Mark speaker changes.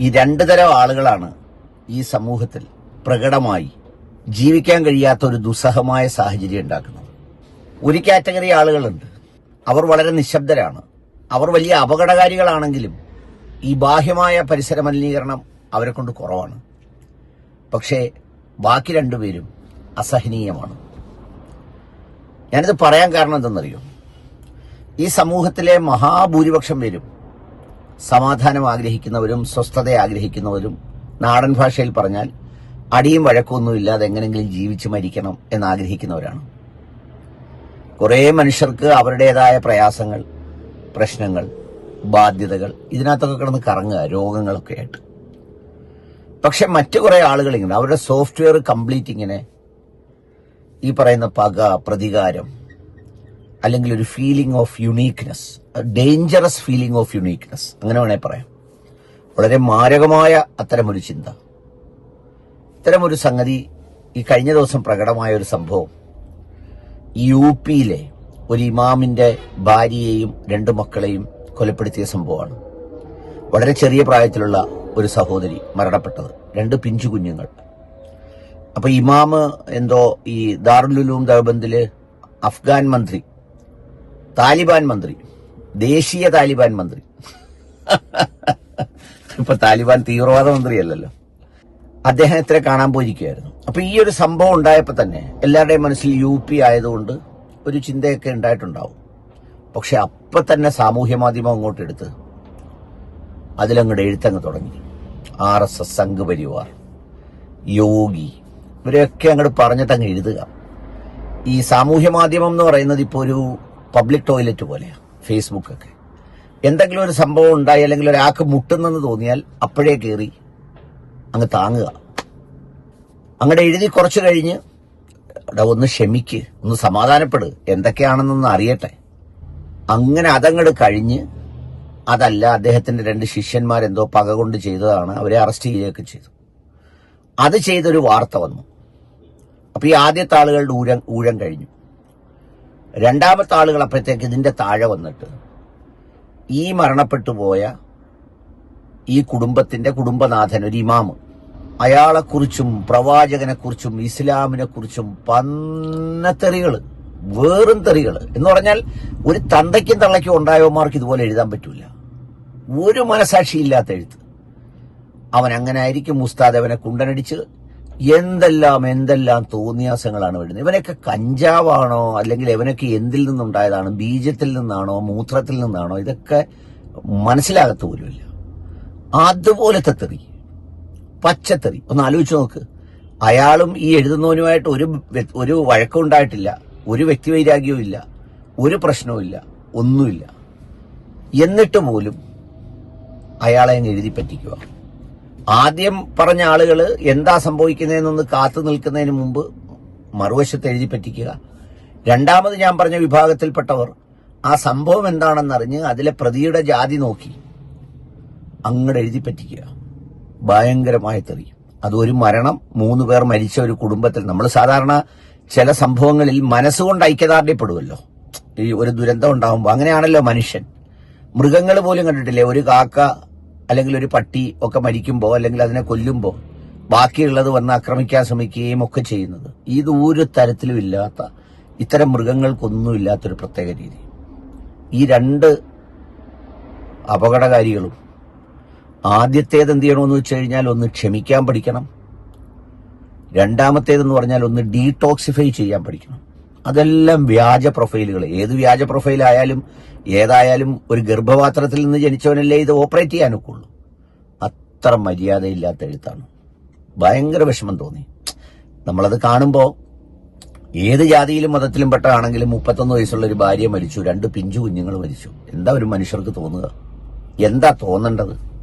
Speaker 1: ഈ രണ്ടു തരം ആളുകളാണ് ഈ സമൂഹത്തിൽ പ്രകടമായി ജീവിക്കാൻ കഴിയാത്ത ഒരു ദുസ്സഹമായ സാഹചര്യം ഉണ്ടാക്കുന്നത്. ഒരു കാറ്റഗറി ആളുകളുണ്ട്. അവർ വളരെ നിശബ്ദരാണ്. അവർ വലിയ അപകടകാരികളാണെങ്കിലും ഈ ബാഹ്യമായ പരിസര മലിനീകരണം അവരെ കൊണ്ട് കുറവാണ്. പക്ഷേ ബാക്കി രണ്ടുപേരും അസഹനീയമാണ്. ഞാനിത് പറയാൻ കാരണം എന്തെന്നറിയോ? ഈ സമൂഹത്തിലെ മഹാഭൂരിപക്ഷം പേരും സമാധാനം ആഗ്രഹിക്കുന്നവരും സ്വസ്ഥത ആഗ്രഹിക്കുന്നവരും നാടൻ ഭാഷയിൽ പറഞ്ഞാൽ അടിയും വഴക്കൊന്നും ഇല്ലാതെ എങ്ങനെങ്കിലും ജീവിച്ച് മരിക്കണം എന്ന് ആഗ്രഹിക്കുന്നവരാണ് കുറേ മനുഷ്യർക്ക് അവരുടേതായ പ്രയാസങ്ങൾ പ്രശ്നങ്ങൾ ബാധ്യതകൾ ഇതിനകത്തൊക്കെ കിടന്ന് കറങ്ങുക രോഗങ്ങളൊക്കെ ആയിട്ട്. പക്ഷെ മറ്റു കുറേ ആളുകൾ ഇങ്ങനെ അവരുടെ സോഫ്റ്റ്വെയർ കംപ്ലീറ്റ് ഇങ്ങനെ ഈ പറയുന്ന പക പ്രതികാരം അല്ലെങ്കിൽ ഒരു feeling of uniqueness dangerous feeling of uniqueness അങ്ങനെ വേണേ പറയാം. വളരെ മാരകമായ അത്തരമൊരു ചിന്ത. ഇത്തരമൊരു സംഗതി ഈ കഴിഞ്ഞ ദിവസം പ്രകടമായ ഒരു സംഭവം. യു പിയിലെ ഒരു ഇമാമിന്റെ ഭാര്യയെയും രണ്ട് മക്കളെയും കൊലപ്പെടുത്തിയ സംഭവമാണ്. വളരെ ചെറിയ പ്രായത്തിലുള്ള ഒരു സഹോദരി മരണപ്പെട്ടത്. രണ്ട് പിഞ്ചു കുഞ്ഞുങ്ങൾ. അപ്പൊ ഇമാമ് എന്തോ ഈ ദാറുലുലൂം ദർബന്ദിൽ അഫ്ഗാൻ മന്ത്രി താലിബാൻ മന്ത്രി. ദേശീയ താലിബാൻ മന്ത്രി. ഇപ്പൊ താലിബാൻ തീവ്രവാദ മന്ത്രിയല്ലല്ലോ. അദ്ദേഹത്തിനെ കാണാൻ പോയിരിക്കുകയായിരുന്നു. അപ്പൊ ഈ ഒരു സംഭവം ഉണ്ടായപ്പോൾ തന്നെ എല്ലാവരുടെയും മനസ്സിൽ യു പി ആയതുകൊണ്ട് ഒരു ചിന്തയൊക്കെ ഉണ്ടായിട്ടുണ്ടാവും. പക്ഷെ അപ്പൊ തന്നെ സാമൂഹ്യ മാധ്യമം അങ്ങോട്ട് എടുത്ത് അതിലങ്ങോട്ട് എഴുത്തങ്ങ് തുടങ്ങി. R S S Sangh Parivar Yogi ഇവരെയൊക്കെ അങ്ങോട്ട് പറഞ്ഞിട്ട് അങ്ങ് എഴുതുക. ഈ സാമൂഹ്യ മാധ്യമം എന്ന് പറയുന്നത് ഇപ്പോൾ ഒരു പബ്ലിക് ടോയ്ലറ്റ് പോലെയാണ് ഫേസ്ബുക്ക് ഒക്കെ എന്തെങ്കിലും ഒരു സംഭവം ഉണ്ടായി അല്ലെങ്കിൽ ഒരാൾക്ക് മുട്ടുന്നെന്ന് തോന്നിയാൽ അപ്പോഴേ കയറി അങ്ങ് താങ്ങുക. അങ്ങടെ എഴുതി കുറച്ച് കഴിഞ്ഞ് ഒന്ന് ക്ഷമിക്ക് ഒന്ന് സമാധാനപ്പെട് എന്തൊക്കെയാണെന്നൊന്ന് അറിയട്ടെ. അങ്ങനെ അതങ്ങട് കഴിഞ്ഞ് അതല്ല അദ്ദേഹത്തിന്റെ രണ്ട് ശിഷ്യന്മാരെന്തോ പക കൊണ്ട് ചെയ്തതാണ് അവരെ അറസ്റ്റ് ചെയ്യുകയൊക്കെ ചെയ്തു. അത് ചെയ്തൊരു വാർത്ത വന്നു. അപ്പൊ ഈ ആദ്യത്തെ ആളുകളുടെ ഊഴം ഊഴം കഴിഞ്ഞു. രണ്ടാമത്തെ ആളുകൾ അപ്പോഴത്തേക്ക് ഇതിന്റെ താഴെ വന്നിട്ട് ഈ മരണപ്പെട്ടു പോയ ഈ കുടുംബത്തിന്റെ കുടുംബനാഥൻ ഒരു ഇമാമ്. അയാളെക്കുറിച്ചും പ്രവാചകനെക്കുറിച്ചും ഇസ്ലാമിനെക്കുറിച്ചും പന്നത്തെറികൾ വേറും തെറികൾ. എന്ന് പറഞ്ഞാൽ ഒരു തന്തയ്ക്കും തള്ളയ്ക്കും ഉണ്ടായവന്മാർക്ക് ഇതുപോലെ എഴുതാൻ പറ്റൂല. ഒരു മനസാക്ഷിയില്ലാത്ത എഴുത്ത്. അവൻ അങ്ങനെ ആയിരിക്കും മുസ്താദ് അവനെ കുണ്ടനടിച്ച് എന്തെല്ലാം എന്തെല്ലാം തോന്നിയാസങ്ങളാണ് വരുന്നത്? ഇവനൊക്കെ കഞ്ചാവാണോ? അല്ലെങ്കിൽ ഇവനൊക്കെ എന്തിൽ നിന്നുണ്ടായതാണ്? ബീജത്തിൽ നിന്നാണോ? മൂത്രത്തിൽ നിന്നാണോ? ഇതൊക്കെ മനസ്സിലാകത്ത പോലുമില്ല. അതുപോലത്തെ തെറി. പച്ചത്തെറി ഒന്ന് ആലോചിച്ച് നോക്ക്. അയാളും ഈ എഴുതുന്നവനുമായിട്ട് ഒരു ഒരു വഴക്കം ഉണ്ടായിട്ടില്ല ഒരു വ്യക്തിവൈരാഗ്യവും ഇല്ല. ഒരു പ്രശ്നവും ഇല്ല. ഒന്നുമില്ല. എന്നിട്ട് പോലും അയാളെ എഴുതി ആദ്യം പറഞ്ഞ ആളുകൾ എന്താ സംഭവിക്കുന്നതെന്നൊന്ന് കാത്തു നിൽക്കുന്നതിന് മുമ്പ് മറുവശത്ത് എഴുതി പറ്റിക്കുക. രണ്ടാമത് ഞാൻ പറഞ്ഞ വിഭാഗത്തിൽപ്പെട്ടവർ ആ സംഭവം എന്താണെന്നറിഞ്ഞ് അതിലെ പ്രതിയുടെ ജാതി നോക്കി. അങ്ങോട്ട് എഴുതി പറ്റിക്കുക. ഭയങ്കരമായ തെറിയും അത് ഒരു മരണം മൂന്ന് പേർ മരിച്ച ഒരു കുടുംബത്തിൽ. നമ്മൾ സാധാരണ ചില സംഭവങ്ങളിൽ മനസ്സുകൊണ്ട് ഐക്യദാർഢ്യപ്പെടുമല്ലോ ഈ ഒരു ദുരന്തം ഉണ്ടാകുമ്പോൾ അങ്ങനെയാണല്ലോ മനുഷ്യൻ. മൃഗങ്ങൾ പോലും കണ്ടിട്ടില്ലേ? ഒരു കാക്ക അല്ലെങ്കിൽ ഒരു പട്ടി ഒക്കെ മരിക്കുമ്പോൾ അല്ലെങ്കിൽ അതിനെ കൊല്ലുമ്പോൾ ബാക്കിയുള്ളത് വന്ന് ആക്രമിക്കാൻ ശ്രമിക്കുകയും ഒക്കെ ചെയ്യുന്നത്. ഇത് ഒരു തരത്തിലും ഇല്ലാത്ത ഇത്തരം മൃഗങ്ങൾക്കൊന്നും ഇല്ലാത്തൊരു പ്രത്യേക രീതി. ഈ രണ്ട് അപകടകാരികളും ആദ്യത്തേത് എന്ത് ചെയ്യണമെന്ന് വെച്ച് കഴിഞ്ഞാൽ ഒന്ന് ക്ഷമിക്കാൻ പഠിക്കണം. രണ്ടാമത്തേതെന്ന് പറഞ്ഞാൽ ഒന്ന് ഡീടോക്സിഫൈ ചെയ്യാൻ പഠിക്കണം. അതെല്ലാം വ്യാജ പ്രൊഫൈലുകൾ. ഏത് വ്യാജ പ്രൊഫൈലായാലും ഏതായാലും ഒരു ഗർഭപാത്രത്തിൽ നിന്ന് ജനിച്ചവനല്ലേ ഇത് ഓപ്പറേറ്റ് ചെയ്യാനൊക്കെ ഉള്ളൂ അത്ര മര്യാദയില്ലാത്ത എഴുത്താണ്. ഭയങ്കര വിഷമം തോന്നി. നമ്മളത് കാണുമ്പോൾ ഏത് ജാതിയിലും മതത്തിലും പെട്ടതാണെങ്കിലും മുപ്പത്തൊന്ന് വയസ്സുള്ള ഒരു ഭാര്യ മരിച്ചു രണ്ട് പിഞ്ചു കുഞ്ഞുങ്ങൾ മരിച്ചു. എന്താ ഒരു മനുഷ്യർക്ക് തോന്നുക? എന്താ തോന്നേണ്ടത്?